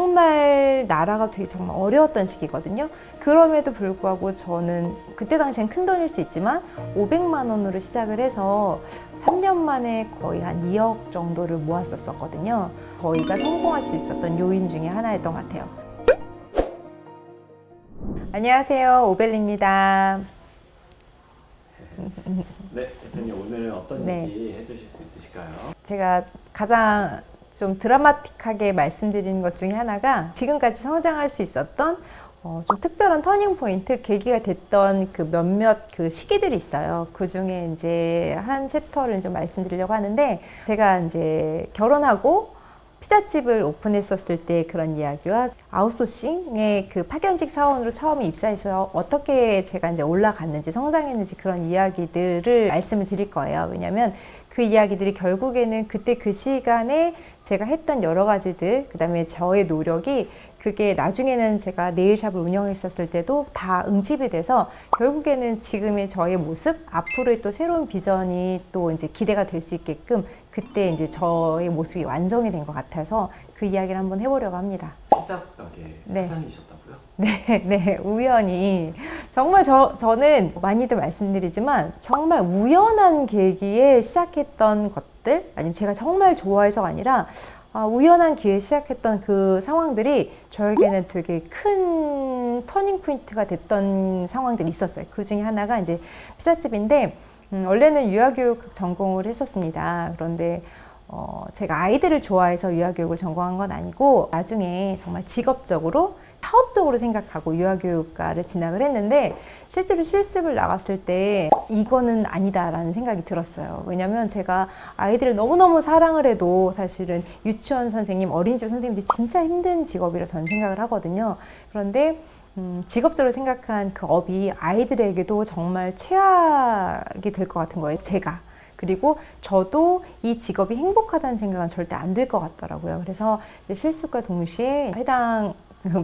정말 나라가 되게 정말 어려웠던 시기거든요. 그럼에도 불구하고 저는 그때 당시엔 큰 돈일 수 있지만 500만 원으로 시작을 해서 3년 만에 거의 한 2억 정도를 모았었거든요. 저희가 성공할 수 있었던 요인 중에 하나였던 것 같아요. 안녕하세요. 오벨입니다. 네, 대표님 오늘 어떤 네. 얘기 해주실 수 있으실까요? 제가 가장 좀 드라마틱하게 말씀드리는 것 중에 하나가 지금까지 성장할 수 있었던 어, 좀 특별한 터닝 포인트, 계기가 됐던 그 몇몇 그 시기들이 있어요. 그 중에 이제 한 챕터를 좀 말씀드리려고 하는데 제가 이제 결혼하고 피자집을 오픈했었을 때 그런 이야기와 아웃소싱의 그 파견직 사원으로 처음 입사해서 어떻게 제가 이제 올라갔는지 성장했는지 그런 이야기들을 말씀을 드릴 거예요. 왜냐하면 그 이야기들이 결국에는 그때 그 시간에 제가 했던 여러 가지들, 그 다음에 저의 노력이 그게 나중에는 제가 네일샵을 운영했었을 때도 다 응집이 돼서 결국에는 지금의 저의 모습, 앞으로의 또 새로운 비전이 또 이제 기대가 될 수 있게끔 그때 이제 저의 모습이 완성이 된 것 같아서 그 이야기를 한번 해보려고 합니다. 가게 네. 사장이셨다고요? 네, 네, 우연히. 정말 저, 저는 많이들 말씀드리지만 정말 우연한 계기에 시작했던 것들, 아니면 제가 정말 좋아해서가 아니라 아, 우연한 기회에 시작했던 그 상황들이 저에게는 되게 큰 터닝 포인트가 됐던 상황들이 있었어요. 그 중에 하나가 이제 피자집인데, 음, 원래는 유아교육 전공을 했었습니다. 그런데 어, 제가 아이들을 좋아해서 유아교육을 전공한 건 아니고 나중에 정말 직업적으로 사업적으로 생각하고 유아교육과를 진학을 했는데 실제로 실습을 나갔을 때 이거는 아니다라는 생각이 들었어요. 왜냐면 제가 아이들을 너무너무 사랑을 해도 사실은 유치원 선생님, 어린이집 선생님들이 진짜 힘든 직업이라 저는 생각을 하거든요. 그런데 음, 직업적으로 생각한 그 업이 아이들에게도 정말 최악이 될 것 같은 거예요. 제가. 그리고 저도 이 직업이 행복하다는 생각은 절대 안 들 것 같더라고요. 그래서 이제 실습과 동시에 해당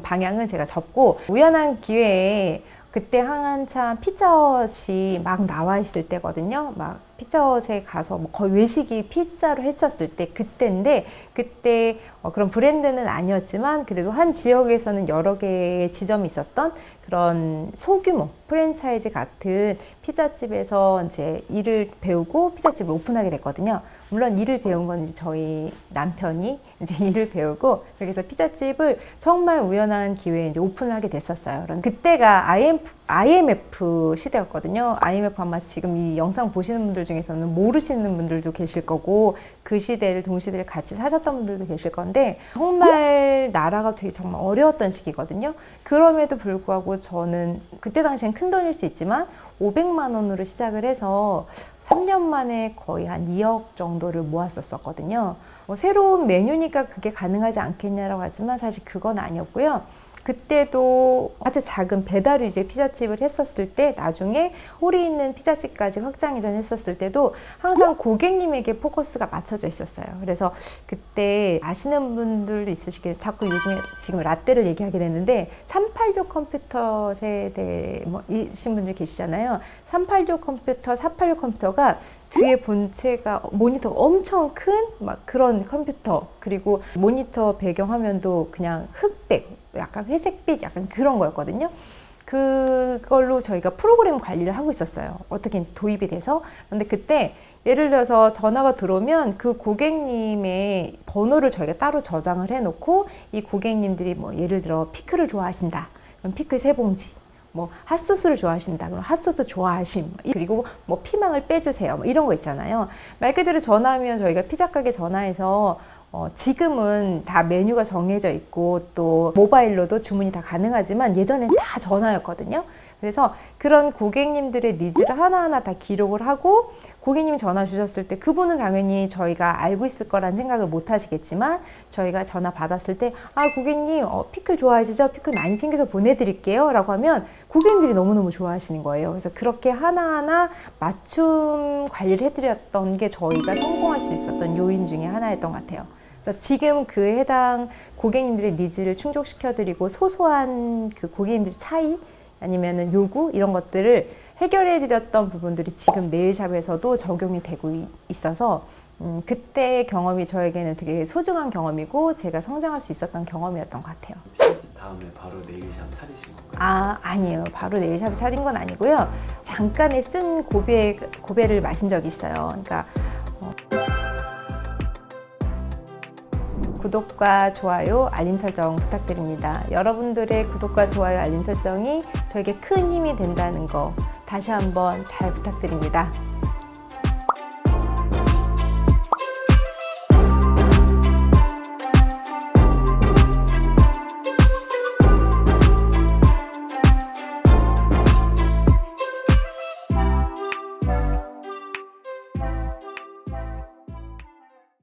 방향을 제가 접고 우연한 기회에 그때 한참 피자헛이 막 나와 있을 때거든요. 막 피자헛에 가서 뭐 거의 외식이 피자로 했었을 때 그때인데 그때 어 그런 브랜드는 아니었지만 그래도 한 지역에서는 여러 개의 지점이 있었던 그런 소규모 프랜차이즈 같은 피자집에서 이제 일을 배우고 피자집을 오픈하게 됐거든요. 물론 일을 배운 건 이제 저희 남편이 이제 일을 배우고 그래서 피자집을 정말 우연한 기회에 이제 오픈을 하게 됐었어요. 그런 그때가 IMF, IMF 시대였거든요. IMF 아마 지금 이 영상 보시는 분들 중에서는 모르시는 분들도 계실 거고 그 시대를 동시대를 같이 사셨던 분들도 계실 건데 정말 나라가 되게 정말 어려웠던 시기거든요. 그럼에도 불구하고 저는 그때 당시엔 큰 돈일 수 있지만 500만 원으로 시작을 해서 3년 만에 거의 한 2억 정도를 모았었거든요. 뭐 새로운 메뉴니까 그게 가능하지 않겠냐라고 하지만 사실 그건 아니었고요. 그때도 아주 작은 배달 위주의 피자집을 했었을 때 나중에 홀이 있는 피자집까지 확장 이전했었을 때도 항상 고객님에게 포커스가 맞춰져 있었어요. 그래서 그때 아시는 분들도 있으시길 자꾸 요즘에 지금 라떼를 얘기하게 됐는데 386 컴퓨터 세대 뭐 이신 분들 계시잖아요. 386 컴퓨터, 486 컴퓨터가 뒤에 본체가 모니터가 엄청 큰 막 그런 컴퓨터 그리고 모니터 배경 화면도 그냥 흑백 약간 회색빛 약간 그런 거였거든요. 그걸로 저희가 프로그램 관리를 하고 있었어요. 어떻게 이제 도입이 돼서. 그런데 그때 예를 들어서 전화가 들어오면 그 고객님의 번호를 저희가 따로 저장을 해놓고 이 고객님들이 뭐 예를 들어 피클을 좋아하신다. 그럼 피클 세 봉지. 뭐 핫소스를 좋아하신다 그럼 핫소스 좋아하심 그리고 뭐 피망을 빼주세요 뭐 이런 거 있잖아요 말 그대로 전화하면 저희가 피자 가게 전화해서 어, 지금은 다 메뉴가 정해져 있고 또 모바일로도 주문이 다 가능하지만 예전엔 다 전화였거든요 그래서 그런 고객님들의 니즈를 하나하나 다 기록을 하고 고객님이 전화 주셨을 때 그분은 당연히 저희가 알고 있을 거란 생각을 못 하시겠지만 저희가 전화 받았을 때 아 고객님 어, 피클 좋아하시죠? 피클 많이 챙겨서 보내드릴게요 라고 하면 고객님들이 너무너무 좋아하시는 거예요. 그래서 그렇게 하나하나 맞춤 관리를 해드렸던 게 저희가 성공할 수 있었던 요인 중에 하나였던 것 같아요. 그래서 지금 그 해당 고객님들의 니즈를 충족시켜드리고 소소한 그 고객님들 차이 아니면은 요구 이런 것들을 해결해 드렸던 부분들이 지금 네일샵에서도 적용이 되고 이- 있어서 음, 그때 경험이 저에게는 되게 소중한 경험이고 제가 성장할 수 있었던 경험이었던 것 같아요. 편집 다음에 바로 네일샵 차리신 건가요? 아, 아니에요. 바로 네일샵 차린 건 아니고요. 잠깐의 쓴 고베, 고베를 마신 적이 있어요. 그러니까 구독과 좋아요, 알림 설정 부탁드립니다. 여러분들의 구독과 좋아요, 알림 설정이 저에게 큰 힘이 된다는 거 다시 한번 잘 부탁드립니다.